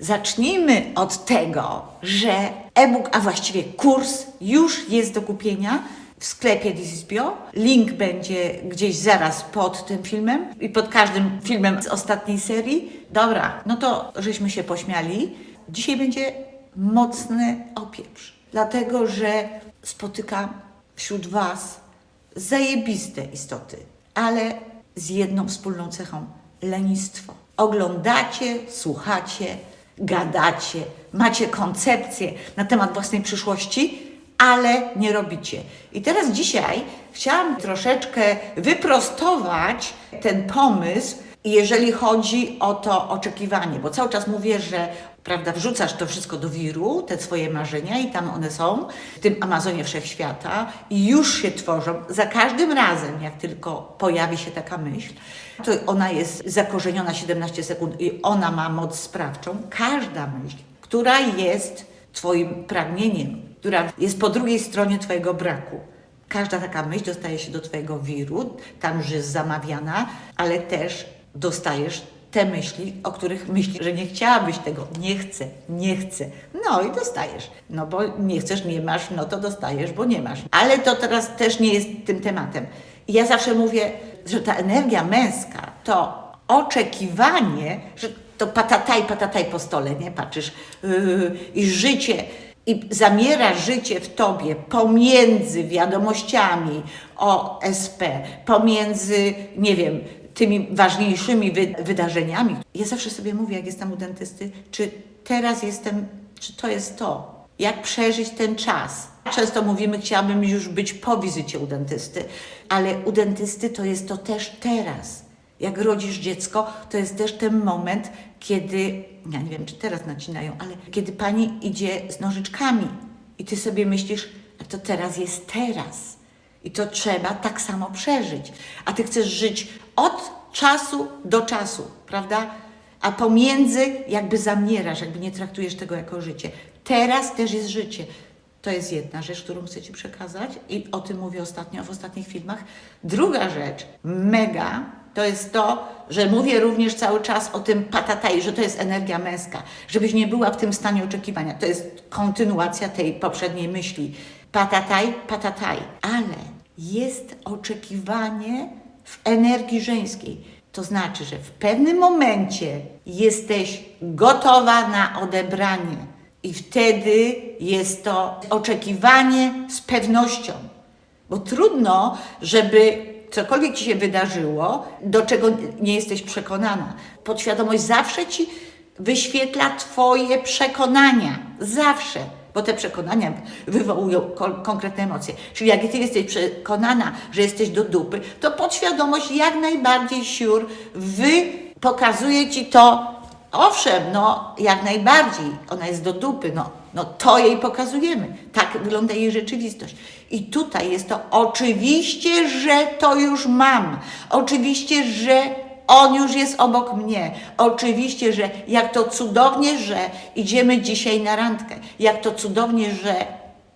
Zacznijmy od tego, że e-book, a właściwie kurs już jest do kupienia w sklepie This is Bio. Link będzie gdzieś zaraz pod tym filmem i pod każdym filmem z ostatniej serii. Dobra, no to żeśmy się pośmiali. Dzisiaj będzie mocny opieprz, dlatego że spotykam wśród Was zajebiste istoty, ale z jedną wspólną cechą lenistwo. Oglądacie, słuchacie, gadacie, macie koncepcję na temat własnej przyszłości, ale nie robicie. I teraz dzisiaj chciałam troszeczkę wyprostować ten pomysł, jeżeli chodzi o to oczekiwanie, bo cały czas mówię, że prawda, wrzucasz to wszystko do wiru, te swoje marzenia i tam one są, w tym Amazonie Wszechświata i już się tworzą. Za każdym razem, jak tylko pojawi się taka myśl, to ona jest zakorzeniona 17 sekund i ona ma moc sprawczą. Każda myśl, która jest Twoim pragnieniem, która jest po drugiej stronie Twojego braku. Każda taka myśl dostaje się do Twojego wiru, tam już jest zamawiana, ale też dostajesz te myśli, o których myślisz, że nie chciałabyś tego. Nie chcę, nie chcę. No i dostajesz. No bo nie chcesz, nie masz, no to dostajesz, bo nie masz. Ale to teraz też nie jest tym tematem. Ja zawsze mówię, że ta energia męska to oczekiwanie, że to patataj, patataj po stole, nie? Patrzysz yy, i życie i zamiera życie w tobie pomiędzy wiadomościami o SP, pomiędzy, nie wiem, tymi ważniejszymi wy wydarzeniami. Ja zawsze sobie mówię, jak jestem u dentysty, czy teraz jestem, czy to jest to, jak przeżyć ten czas. Często mówimy, chciałabym już być po wizycie u dentysty, ale u dentysty to jest to też teraz. Jak rodzisz dziecko, to jest też ten moment, kiedy, ja nie wiem, czy teraz nacinają, ale kiedy pani idzie z nożyczkami i ty sobie myślisz, a to teraz jest teraz. I to trzeba tak samo przeżyć. A ty chcesz żyć od czasu do czasu, prawda? A pomiędzy jakby zamierasz, jakby nie traktujesz tego jako życie. Teraz też jest życie. To jest jedna rzecz, którą chcę Ci przekazać i o tym mówię ostatnio w ostatnich filmach. Druga rzecz, mega, to jest to, że mówię również cały czas o tym patataj, że to jest energia męska, żebyś nie była w tym stanie oczekiwania. To jest kontynuacja tej poprzedniej myśli. Patataj, patataj, ale jest oczekiwanie w energii żeńskiej. To znaczy, że w pewnym momencie jesteś gotowa na odebranie. I wtedy jest to oczekiwanie z pewnością. Bo trudno, żeby cokolwiek ci się wydarzyło, do czego nie jesteś przekonana. Podświadomość zawsze ci wyświetla Twoje przekonania. Zawsze. Bo te przekonania wywołują ko- konkretne emocje. Czyli jak ty jesteś przekonana, że jesteś do dupy, to podświadomość jak najbardziej siur wy pokazuje ci to Owszem, no jak najbardziej, ona jest do dupy, no, no to jej pokazujemy. Tak wygląda jej rzeczywistość. I tutaj jest to oczywiście, że to już mam. Oczywiście, że on już jest obok mnie. Oczywiście, że jak to cudownie, że idziemy dzisiaj na randkę. Jak to cudownie, że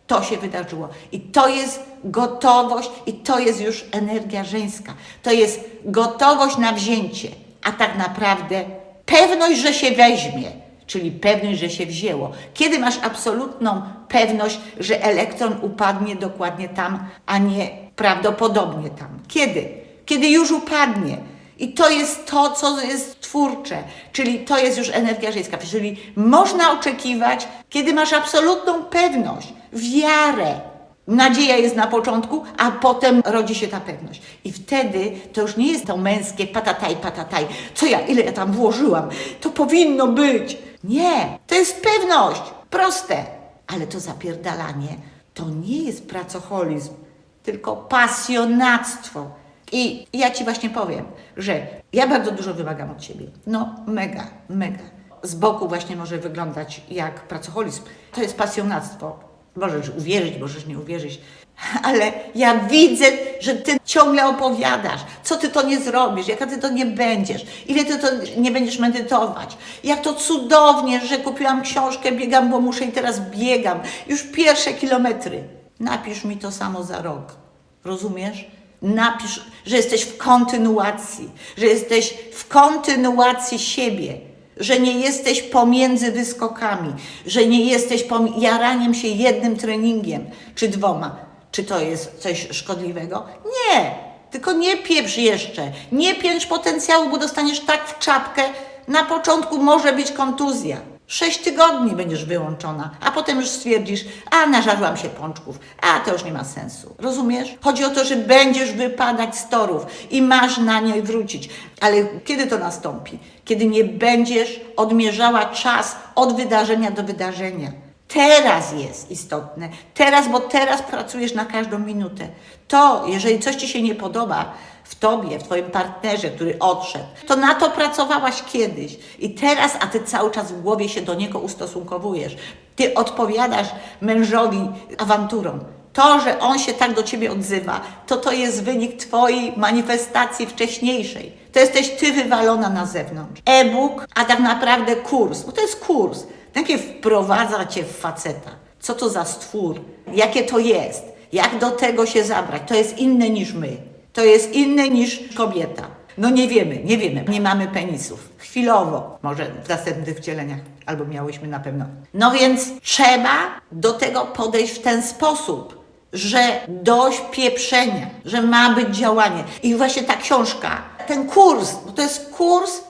to się wydarzyło. I to jest gotowość, i to jest już energia żeńska. To jest gotowość na wzięcie, a tak naprawdę pewność, że się weźmie, czyli pewność, że się wzięło. Kiedy masz absolutną pewność, że elektron upadnie dokładnie tam, a nie prawdopodobnie tam? Kiedy? Kiedy już upadnie. I to jest to, co jest twórcze, czyli to jest już energia żeńska. Czyli można oczekiwać, kiedy masz absolutną pewność, wiarę, Nadzieja jest na początku, a potem rodzi się ta pewność. I wtedy to już nie jest to męskie patataj, patataj. Co ja, ile ja tam włożyłam? To powinno być. Nie, to jest pewność. Proste. Ale to zapierdalanie to nie jest pracoholizm, tylko pasjonactwo. I ja Ci właśnie powiem, że ja bardzo dużo wymagam od Ciebie. No, mega, mega. Z boku właśnie może wyglądać jak pracoholizm. To jest pasjonactwo. Możesz uwierzyć, możesz nie uwierzyć, ale ja widzę, że ty ciągle opowiadasz, co ty to nie zrobisz, jaka ty to nie będziesz, ile ty to nie będziesz medytować. Jak to cudownie, że kupiłam książkę, biegam, bo muszę i teraz biegam. Już pierwsze kilometry. Napisz mi to samo za rok. Rozumiesz? Napisz, że jesteś w kontynuacji, że jesteś w kontynuacji siebie. że nie jesteś pomiędzy wyskokami, że nie jesteś jaraniem się jednym treningiem czy dwoma. Czy to jest coś szkodliwego? Nie, tylko nie pieprz jeszcze. Nie pięć potencjału, bo dostaniesz tak w czapkę. Na początku może być kontuzja. Sześć tygodni będziesz wyłączona, a potem już stwierdzisz, a nażarłam się pączków, a to już nie ma sensu. Rozumiesz? Chodzi o to, że będziesz wypadać z torów i masz na nie wrócić. Ale kiedy to nastąpi? Kiedy nie będziesz odmierzała czas od wydarzenia do wydarzenia. Teraz jest istotne. Teraz, bo teraz pracujesz na każdą minutę. To, jeżeli coś ci się nie podoba w tobie, w twoim partnerze, który odszedł, to na to pracowałaś kiedyś. I teraz, a ty cały czas w głowie się do niego ustosunkowujesz. Ty odpowiadasz mężowi awanturą. To, że on się tak do ciebie odzywa, to to jest wynik twojej manifestacji wcześniejszej. To jesteś ty wywalona na zewnątrz. E-book, a tak naprawdę kurs, bo to jest kurs. Takie wprowadza cię w faceta. Co to za stwór? Jakie to jest? Jak do tego się zabrać? To jest inne niż my. To jest inne niż kobieta. No nie wiemy, nie wiemy. Nie mamy penisów. Chwilowo, może w następnych wcieleniach, albo miałyśmy na pewno. No więc trzeba do tego podejść w ten sposób, że dość pieprzenia, że ma być działanie. I właśnie ta książka, ten kurs, bo to jest kurs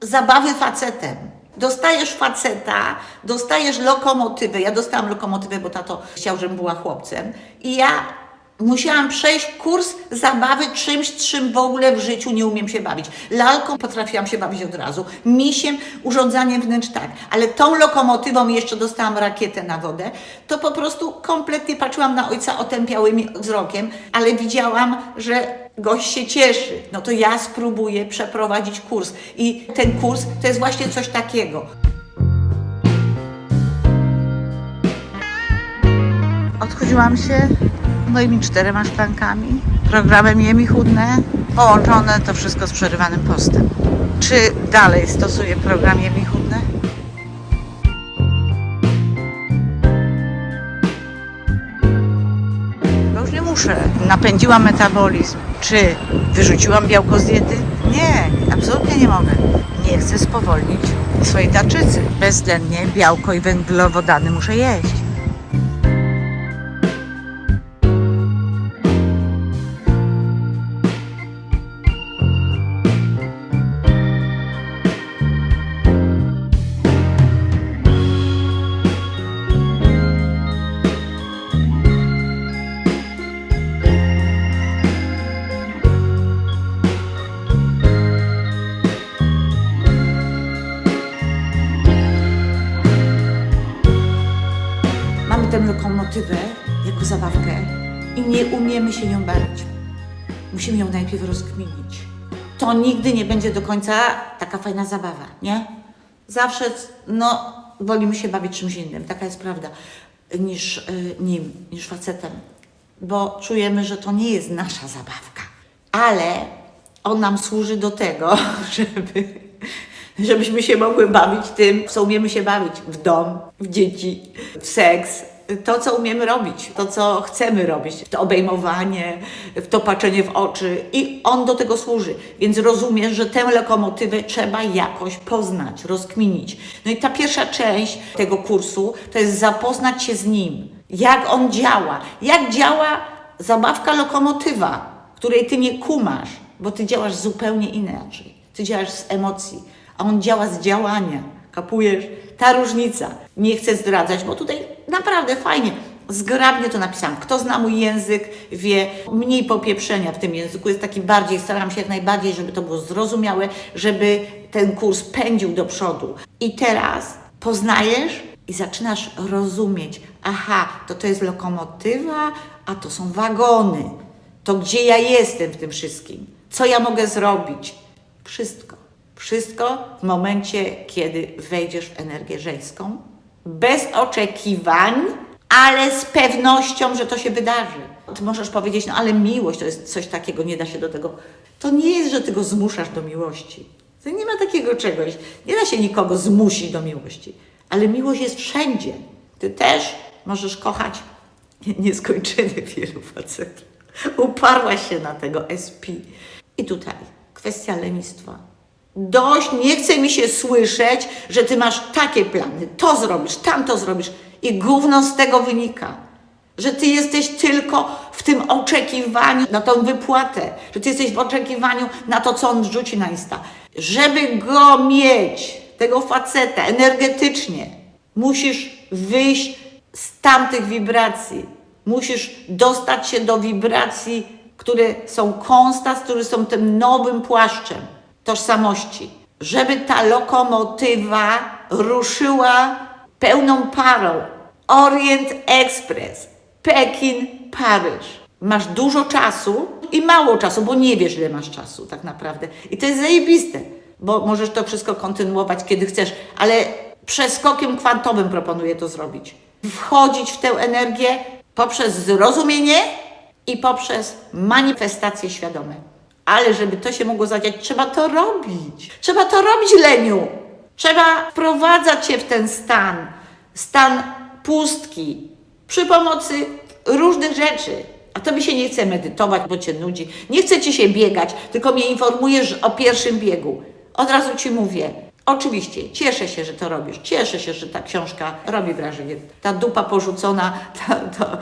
zabawy facetem. Dostajesz faceta, dostajesz lokomotywę. Ja dostałam lokomotywę, bo tato chciał, żebym była chłopcem. I ja musiałam przejść kurs zabawy czymś, czym w ogóle w życiu nie umiem się bawić. Lalką potrafiłam się bawić od razu, misiem, urządzaniem wnętrz tak. Ale tą lokomotywą jeszcze dostałam rakietę na wodę. To po prostu kompletnie patrzyłam na ojca otępiałym wzrokiem, ale widziałam, że gość się cieszy, no to ja spróbuję przeprowadzić kurs. I ten kurs to jest właśnie coś takiego. Odchodziłam się moimi czterema szklankami, programem Jem i Chudne, połączone to wszystko z przerywanym postem. Czy dalej stosuję program Jem i Chudne? Bo już nie muszę. Napędziłam metabolizm. Czy wyrzuciłam białko z diety? Nie, absolutnie nie mogę. Nie chcę spowolnić swojej tarczycy. Bezwzględnie białko i węglowodany muszę jeść. Rozkminić. To nigdy nie będzie do końca taka fajna zabawa, nie? Zawsze, no, wolimy się bawić czymś innym, taka jest prawda, niż y, nim, niż facetem. Bo czujemy, że to nie jest nasza zabawka. Ale on nam służy do tego, żeby żebyśmy się mogły bawić tym, co umiemy się bawić. W dom, w dzieci, w seks. To, co umiemy robić, to, co chcemy robić, to obejmowanie, to patrzenie w oczy i on do tego służy. Więc rozumiesz, że tę lokomotywę trzeba jakoś poznać, rozkminić. No i ta pierwsza część tego kursu to jest zapoznać się z nim, jak on działa, jak działa zabawka lokomotywa, której ty nie kumasz, bo ty działasz zupełnie inaczej. Ty działasz z emocji, a on działa z działania. Kapujesz? Ta różnica. Nie chcę zdradzać, bo tutaj naprawdę fajnie. Zgrabnie to napisałam. Kto zna mój język, wie, mniej popieprzenia w tym języku. Jest taki bardziej, staram się jak najbardziej, żeby to było zrozumiałe, żeby ten kurs pędził do przodu. I teraz poznajesz i zaczynasz rozumieć. Aha, to to jest lokomotywa, a to są wagony. To gdzie ja jestem w tym wszystkim? Co ja mogę zrobić? Wszystko. Wszystko w momencie, kiedy wejdziesz w energię żeńską, bez oczekiwań, ale z pewnością, że to się wydarzy. Ty możesz powiedzieć, no ale miłość to jest coś takiego, nie da się do tego. To nie jest, że ty go zmuszasz do miłości. To nie ma takiego czegoś. Nie da się nikogo zmusić do miłości. Ale miłość jest wszędzie. Ty też możesz kochać nieskończenie wielu facetów. Uparłaś się na tego SP. I tutaj kwestia lenistwa. Dość, nie chce mi się słyszeć, że ty masz takie plany, to zrobisz, tamto zrobisz i gówno z tego wynika. Że ty jesteś tylko w tym oczekiwaniu na tą wypłatę, że ty jesteś w oczekiwaniu na to, co on wrzuci na Insta. Żeby go mieć, tego faceta, energetycznie, musisz wyjść z tamtych wibracji. Musisz dostać się do wibracji, które są konstant, które są tym nowym płaszczem tożsamości. Żeby ta lokomotywa ruszyła pełną parą. Orient Express, Pekin, Paryż. Masz dużo czasu i mało czasu, bo nie wiesz, ile masz czasu tak naprawdę. I to jest zajebiste, bo możesz to wszystko kontynuować, kiedy chcesz, ale przeskokiem kwantowym proponuję to zrobić. Wchodzić w tę energię poprzez zrozumienie i poprzez manifestacje świadome. Ale żeby to się mogło zadziać, trzeba to robić. Trzeba to robić, Leniu. Trzeba wprowadzać się w ten stan, stan pustki, przy pomocy różnych rzeczy. A tobie się nie chce medytować, bo cię nudzi. Nie chce ci się biegać, tylko mnie informujesz o pierwszym biegu. Od razu ci mówię. Oczywiście, cieszę się, że to robisz. Cieszę się, że ta książka robi wrażenie. Ta dupa porzucona, ta, to,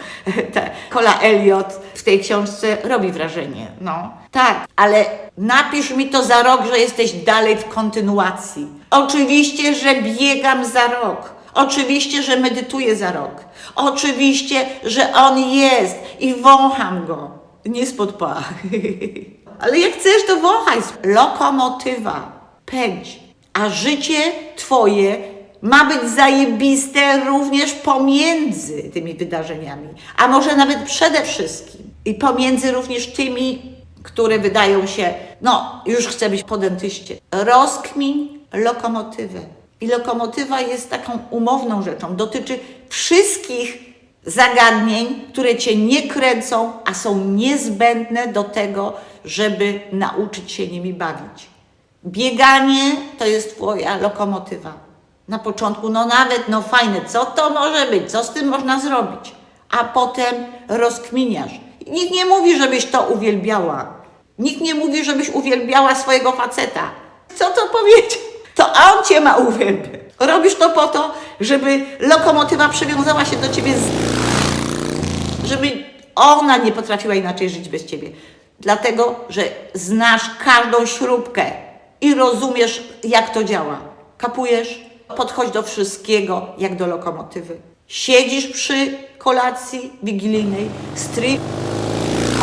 ta Kola Elliot w tej książce robi wrażenie. No, tak, ale napisz mi to za rok, że jesteś dalej w kontynuacji. Oczywiście, że biegam za rok. Oczywiście, że medytuję za rok. Oczywiście, że on jest i wącham go. Nie spod pach. Ale jak chcesz, to wąchaj. Lokomotywa. Pędź. A życie Twoje ma być zajebiste również pomiędzy tymi wydarzeniami. A może nawet przede wszystkim. I pomiędzy również tymi, które wydają się, no, już chcę być po dentyście. Rozkmin lokomotywę. I lokomotywa jest taką umowną rzeczą. Dotyczy wszystkich zagadnień, które cię nie kręcą, a są niezbędne do tego, żeby nauczyć się nimi bawić. Bieganie to jest Twoja lokomotywa. Na początku, no nawet, no fajne, co to może być, co z tym można zrobić? A potem rozkminiasz. Nikt nie mówi, żebyś to uwielbiała. Nikt nie mówi, żebyś uwielbiała swojego faceta. Co to powiedzieć? To on cię ma uwielbiać. Robisz to po to, żeby lokomotywa przywiązała się do ciebie z żeby ona nie potrafiła inaczej żyć bez ciebie. Dlatego, że znasz każdą śrubkę i rozumiesz, jak to działa. Kapujesz? Podchodź do wszystkiego, jak do lokomotywy. Siedzisz przy kolacji wigilijnej, stryk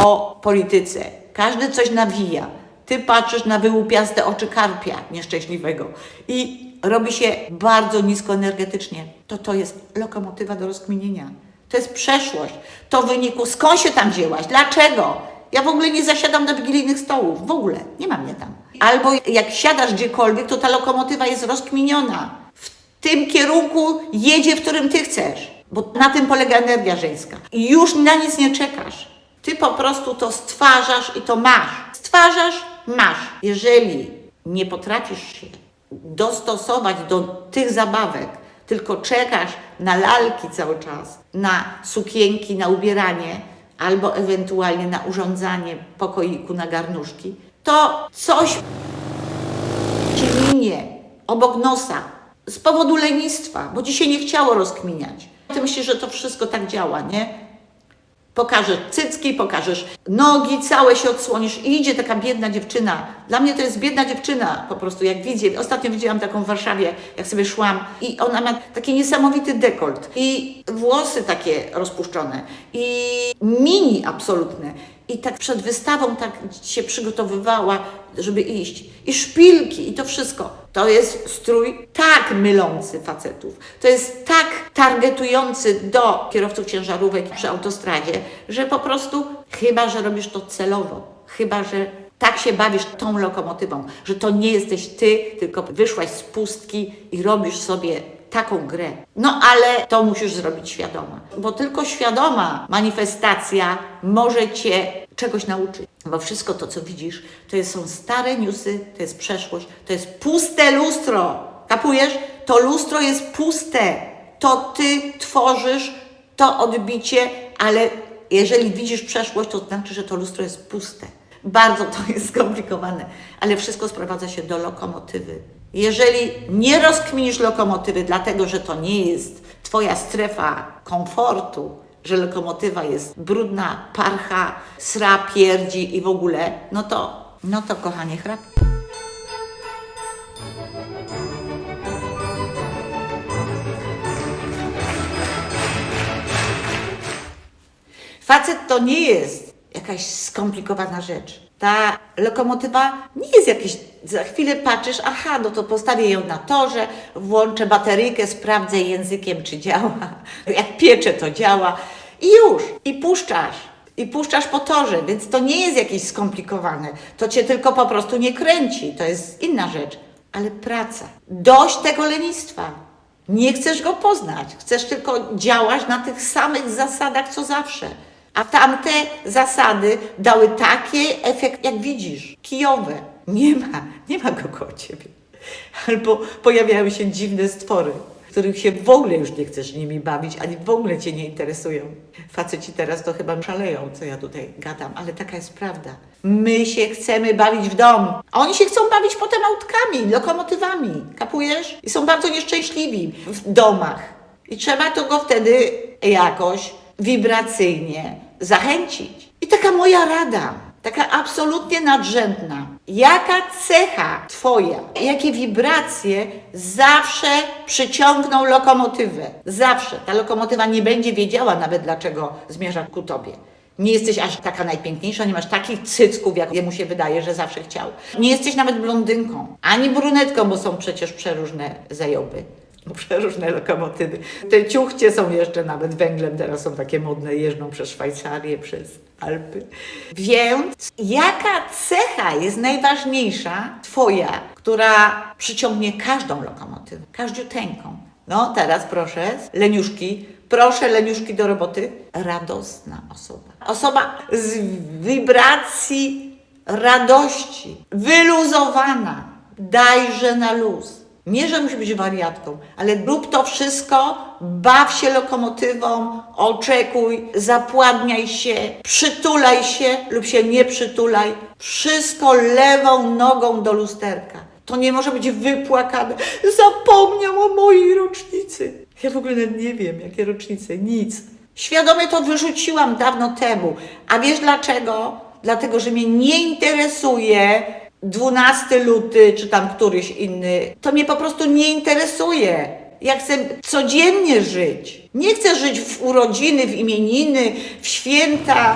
o polityce. Każdy coś nawija. Ty patrzysz na wyłupiaste oczy karpia nieszczęśliwego i robi się bardzo niskoenergetycznie. To to jest lokomotywa do rozkminienia. To jest przeszłość. To w wyniku, skąd się tam wzięłaś? Dlaczego? Ja w ogóle nie zasiadam do wigilijnych stołów. W ogóle. Nie ma mnie tam. Albo jak siadasz gdziekolwiek, to ta lokomotywa jest rozkminiona. W tym kierunku jedzie, w którym ty chcesz. Bo na tym polega energia żeńska. I już na nic nie czekasz. Ty po prostu to stwarzasz i to masz. Stwarzasz, masz. Jeżeli nie potrafisz się dostosować do tych zabawek, tylko czekasz na lalki cały czas, na sukienki, na ubieranie, albo ewentualnie na urządzanie pokoiku na garnuszki, to coś cię minie obok nosa z powodu lenistwa, bo ci się nie chciało rozkminiać. Ty myślisz, że to wszystko tak działa, nie? Pokażesz cycki, pokażesz nogi, całe się odsłonisz i idzie taka biedna dziewczyna. Dla mnie to jest biedna dziewczyna po prostu, jak widzę. Ostatnio widziałam taką w Warszawie, jak sobie szłam i ona ma taki niesamowity dekolt i włosy takie rozpuszczone i mini absolutne. I tak przed wystawą tak się przygotowywała, żeby iść. I szpilki, i to wszystko. To jest strój tak mylący facetów. To jest tak targetujący do kierowców ciężarówek przy autostradzie, że po prostu chyba, że robisz to celowo. Chyba, że tak się bawisz tą lokomotywą, że to nie jesteś ty, tylko wyszłaś z pustki i robisz sobie taką grę. No ale to musisz zrobić świadoma, bo tylko świadoma manifestacja może cię czegoś nauczyć. Bo wszystko to, co widzisz, to są stare newsy, to jest przeszłość, to jest puste lustro. Kapujesz? To lustro jest puste. To ty tworzysz to odbicie, ale Jeżeli widzisz przeszłość, to znaczy, że to lustro jest puste. Bardzo to jest skomplikowane, ale wszystko sprowadza się do lokomotywy. Jeżeli nie rozkminisz lokomotywy, dlatego że to nie jest Twoja strefa komfortu, że lokomotywa jest brudna, parcha, sra, pierdzi i w ogóle, no to, no to kochanie chrap. Facet to nie jest jakaś skomplikowana rzecz. Ta lokomotywa nie jest jakiś. Za chwilę patrzysz, aha, no to postawię ją na torze, włączę bateryjkę, sprawdzę językiem, czy działa. Jak piecze, to działa. I już. I puszczasz. I puszczasz po torze, więc to nie jest jakieś skomplikowane. To cię tylko po prostu nie kręci. To jest inna rzecz. Ale praca. Dość tego lenistwa. Nie chcesz go poznać, chcesz tylko działać na tych samych zasadach co zawsze. A tamte zasady dały taki efekt, jak widzisz, kijowe. Nie ma, nie ma go koło ciebie. Albo pojawiają się dziwne stwory, których się w ogóle już nie chcesz nimi bawić, ani w ogóle cię nie interesują. Faceci teraz to chyba szaleją, co ja tutaj gadam, ale taka jest prawda. My się chcemy bawić w dom, a oni się chcą bawić potem autkami, lokomotywami, kapujesz? I są bardzo nieszczęśliwi w domach. I trzeba to go wtedy jakoś wibracyjnie zachęcić. I taka moja rada, taka absolutnie nadrzędna. Jaka cecha Twoja, jakie wibracje zawsze przyciągną lokomotywę? Zawsze. Ta lokomotywa nie będzie wiedziała nawet, dlaczego zmierza ku Tobie. Nie jesteś aż taka najpiękniejsza, nie masz takich cycków, jak jemu się wydaje, że zawsze chciał. Nie jesteś nawet blondynką, ani brunetką, bo są przecież przeróżne zajoby. Przeróżne lokomotywy. Te ciuchcie są jeszcze nawet węglem, teraz są takie modne, jeżdżą przez Szwajcarię, przez Alpy. Więc jaka cecha jest najważniejsza Twoja, która przyciągnie każdą lokomotywę, każdziuteńką? No teraz proszę, leniuszki, proszę leniuszki do roboty. Radosna osoba. Osoba z wibracji radości, wyluzowana. Dajże na luz. Nie, że musi być wariatką, ale rób to wszystko, baw się lokomotywą, oczekuj, zapładniaj się, przytulaj się lub się nie przytulaj. Wszystko lewą nogą do lusterka. To nie może być wypłakane. Zapomniał o mojej rocznicy. Ja w ogóle nawet nie wiem, jakie rocznice, nic. Świadomie to wyrzuciłam dawno temu. A wiesz dlaczego? Dlatego, że mnie nie interesuje 12 luty, czy tam któryś inny. To mnie po prostu nie interesuje. Ja chcę codziennie żyć. Nie chcę żyć w urodziny, w imieniny, w święta.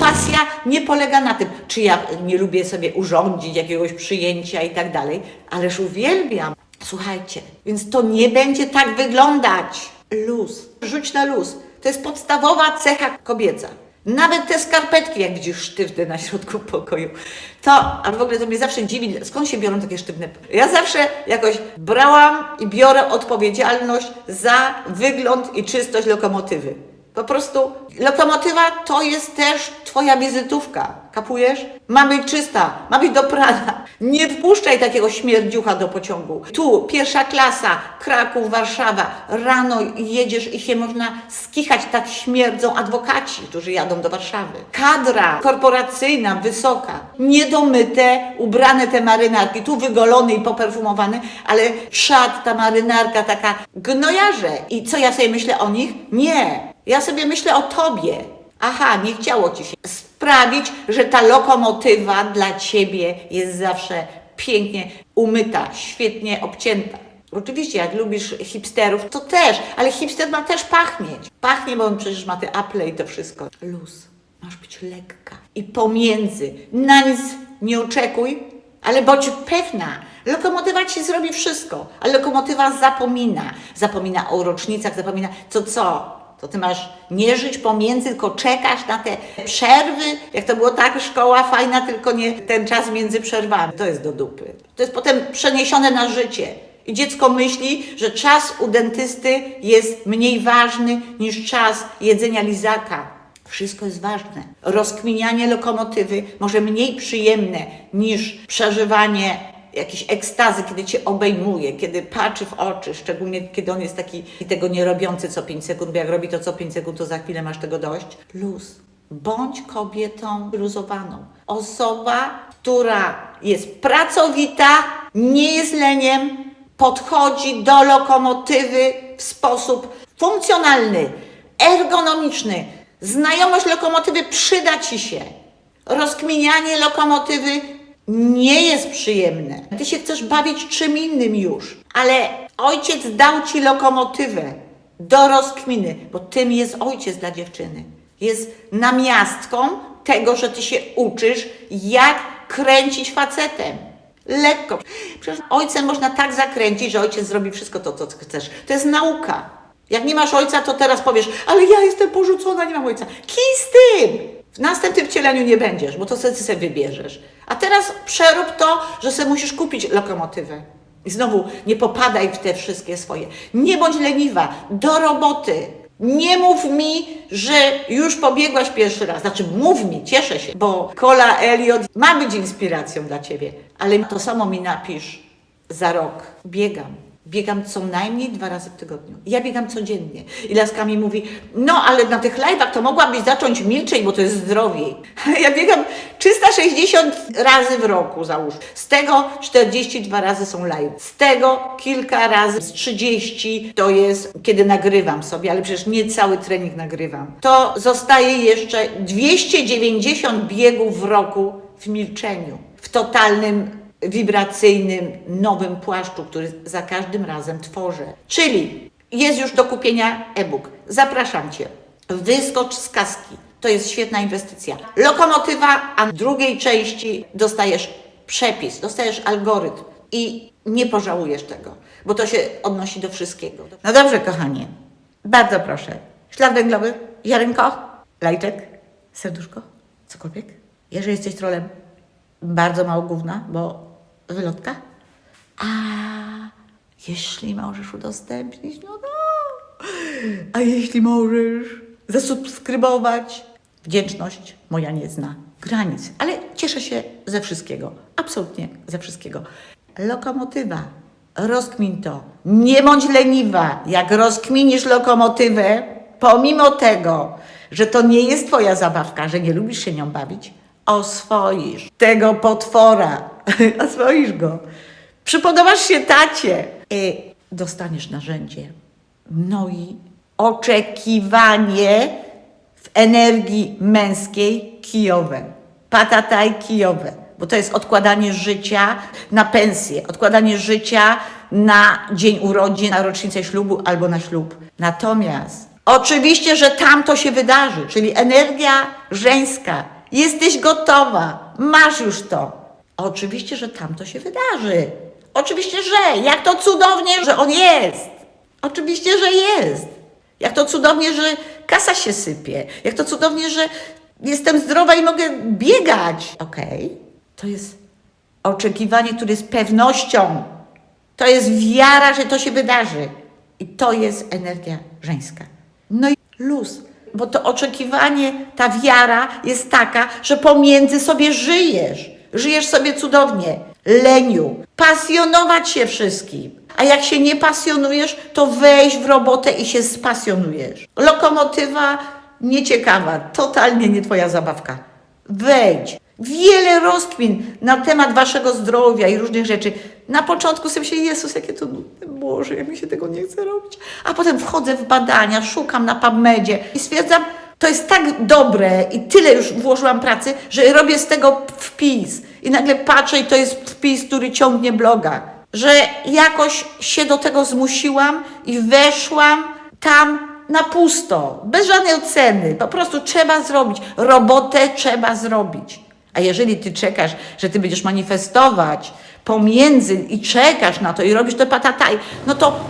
Pasja nie polega na tym, czy ja nie lubię sobie urządzić jakiegoś przyjęcia i tak dalej, ależ uwielbiam. Słuchajcie, więc to nie będzie tak wyglądać. Luz. Rzuć na luz. To jest podstawowa cecha kobieca. Nawet te skarpetki, jak widzisz, sztywne na środku pokoju. To, a w ogóle to mnie zawsze dziwi, skąd się biorą takie sztywne. Ja zawsze jakoś brałam i biorę odpowiedzialność za wygląd i czystość lokomotywy. Po prostu lokomotywa to jest też twoja wizytówka. Kapujesz? Ma być czysta, ma być do prania. Nie wpuszczaj takiego śmierdziucha do pociągu. Tu pierwsza klasa, Kraków, Warszawa. Rano jedziesz i się można skichać, tak śmierdzą adwokaci, którzy jadą do Warszawy. Kadra korporacyjna, wysoka. Niedomyte, ubrane te marynarki. Tu wygolony i poperfumowany, ale szat, ta marynarka taka gnojarze. I co ja sobie myślę o nich? Nie. Ja sobie myślę o tobie. Aha, nie chciało ci się sprawić, że ta lokomotywa dla ciebie jest zawsze pięknie umyta, świetnie obcięta. Oczywiście, jak lubisz hipsterów, to też, ale hipster ma też pachnieć. Pachnie, bo on przecież ma te Apple i to wszystko. Luz. Masz być lekka. I pomiędzy. Na nic nie oczekuj, ale bądź pewna. Lokomotywa ci zrobi wszystko, ale lokomotywa zapomina. Zapomina o rocznicach, zapomina co co. To ty masz nie żyć pomiędzy, tylko czekasz na te przerwy. Jak to było tak, szkoła fajna, tylko nie ten czas między przerwami. To jest do dupy. To jest potem przeniesione na życie. I dziecko myśli, że czas u dentysty jest mniej ważny niż czas jedzenia lizaka. Wszystko jest ważne. Rozkminianie lokomotywy może mniej przyjemne niż przeżywanie jakiejś ekstazy, kiedy cię obejmuje, kiedy patrzy w oczy, szczególnie kiedy on jest taki i tego nie robiący co 5 sekund, bo jak robi to co 5 sekund, to za chwilę masz tego dość. Luz. Bądź kobietą luzowaną. Osoba, która jest pracowita, nie jest leniem, podchodzi do lokomotywy w sposób funkcjonalny, ergonomiczny. Znajomość lokomotywy przyda ci się. Rozkminianie lokomotywy nie jest przyjemne. Ty się chcesz bawić czym innym już, ale ojciec dał ci lokomotywę do rozkminy, bo tym jest ojciec dla dziewczyny. Jest namiastką tego, że ty się uczysz, jak kręcić facetem. Lekko. Przecież ojcem można tak zakręcić, że ojciec zrobi wszystko to, co chcesz. To jest nauka. Jak nie masz ojca, to teraz powiesz, ale ja jestem porzucona, nie mam ojca. Kij z tym! W następnym wcieleniu nie będziesz, bo to sobie, sobie wybierzesz. A teraz przerób to, że sobie musisz kupić lokomotywę. I znowu nie popadaj w te wszystkie swoje. Nie bądź leniwa, do roboty. Nie mów mi, że już pobiegłaś pierwszy raz. Znaczy, mów mi, cieszę się, bo Kola Elliot ma być inspiracją dla ciebie. Ale to samo mi napisz za rok. Biegam. Biegam co najmniej dwa razy w tygodniu. Ja biegam codziennie. I laska mi mówi, no ale na tych live'ach to mogłabyś zacząć milczeć, bo to jest zdrowiej. Ja biegam 360 razy w roku, załóż. Z tego 42 razy są live. Z tego kilka razy, z 30 to jest, kiedy nagrywam sobie, ale przecież nie cały trening nagrywam. To zostaje jeszcze 290 biegów w roku w milczeniu. W totalnym wibracyjnym, nowym płaszczu, który za każdym razem tworzę. Czyli jest już do kupienia e-book. Zapraszam Cię. Wyskocz z kaski. To jest świetna inwestycja. Lokomotywa, a w drugiej części dostajesz przepis, dostajesz algorytm i nie pożałujesz tego, bo to się odnosi do wszystkiego. No dobrze, kochanie. Bardzo proszę. Ślad węglowy, ziarenko, lajczek, serduszko, cokolwiek. Jeżeli jesteś trolem, bardzo mało gówna, bo wylotka. A jeśli możesz udostępnić, no no. A jeśli możesz zasubskrybować, wdzięczność moja nie zna granic, ale cieszę się ze wszystkiego, absolutnie ze wszystkiego. Lokomotywa, rozkmin to. Nie bądź leniwa, jak rozkminisz lokomotywę, pomimo tego, że to nie jest twoja zabawka, że nie lubisz się nią bawić, oswoisz tego potwora, oswoisz go. Przypodobasz się tacie i dostaniesz narzędzie. No i oczekiwanie w energii męskiej kijowe. Patataj kijowe, bo to jest odkładanie życia na pensję, odkładanie życia na dzień urodzin, na rocznicę ślubu albo na ślub. Natomiast oczywiście, że tam to się wydarzy, czyli energia żeńska. Jesteś gotowa, masz już to. Oczywiście, że tam to się wydarzy. Oczywiście, że. Jak to cudownie, że on jest. Oczywiście, że jest. Jak to cudownie, że kasa się sypie. Jak to cudownie, że jestem zdrowa i mogę biegać. Okej, to jest oczekiwanie, które jest pewnością. To jest wiara, że to się wydarzy. I to jest energia żeńska. No i luz, bo to oczekiwanie, ta wiara jest taka, że pomiędzy sobie żyjesz. Żyjesz sobie cudownie. Leniu, pasjonować się wszystkim. A jak się nie pasjonujesz, to wejść w robotę i się spasjonujesz. Lokomotywa nieciekawa, totalnie nie twoja zabawka. Wejdź. Wiele rozkmin na temat waszego zdrowia i różnych rzeczy. Na początku sobie się, Jezus, jakie to nudne, Boże, jak mi się tego nie chce robić. A potem wchodzę w badania, szukam na PubMedzie i stwierdzam, to jest tak dobre i tyle już włożyłam pracy, że robię z tego wpis. I nagle patrzę i to jest wpis, który ciągnie bloga. Że jakoś się do tego zmusiłam i weszłam tam na pusto, bez żadnej oceny. Po prostu trzeba zrobić. Robotę trzeba zrobić. A jeżeli ty czekasz, że ty będziesz manifestować pomiędzy i czekasz na to i robisz to patataj, no to